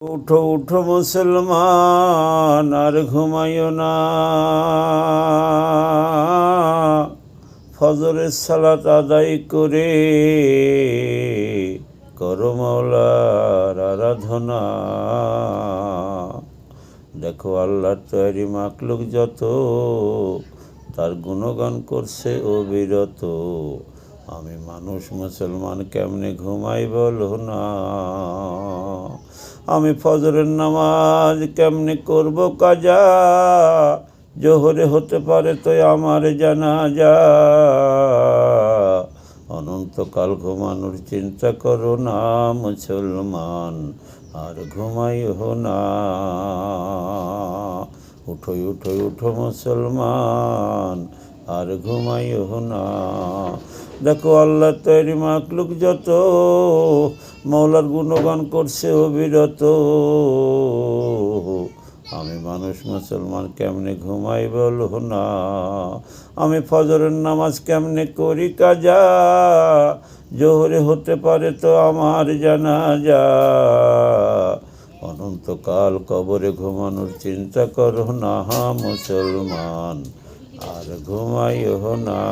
উঠো উঠো মুসলমান, আর ঘুমাইও না। ফজরের সালাত আদায় করে করো মাওলার আরাধনা। দেখো আল্লাহর তৈরি মাকলুক যত, তার গুণগান করছে অবিরত আমি মানুষ মুসলমান, কেমনে ঘুমাই বলো না। আমি ফজরের নামাজ কেমনে করব কাজা? জোহরে হতে পারে তো আমার জানাজা। অনন্তকাল ঘুমানোর চিন্তা করো না, মুসলমান, আর ঘুমাইও না। উঠোই উঠোই, উঠো মুসলমান আর ঘুমাইও না। দেখো আল্লাহ তৈরি মাকলুক যত, মৌলার গুণগান করছে অবিরত। আমি মানুষ মুসলমান, কেমনে ঘুমাই বলো না। আমি ফজরের নামাজ কেমনে করি কাজা? জোহরে হতে পারে তো আমার জানা যা অনন্তকাল কবরে ঘুমানোর চিন্তা করো না, মুসলমান। আর ঘুমাইও না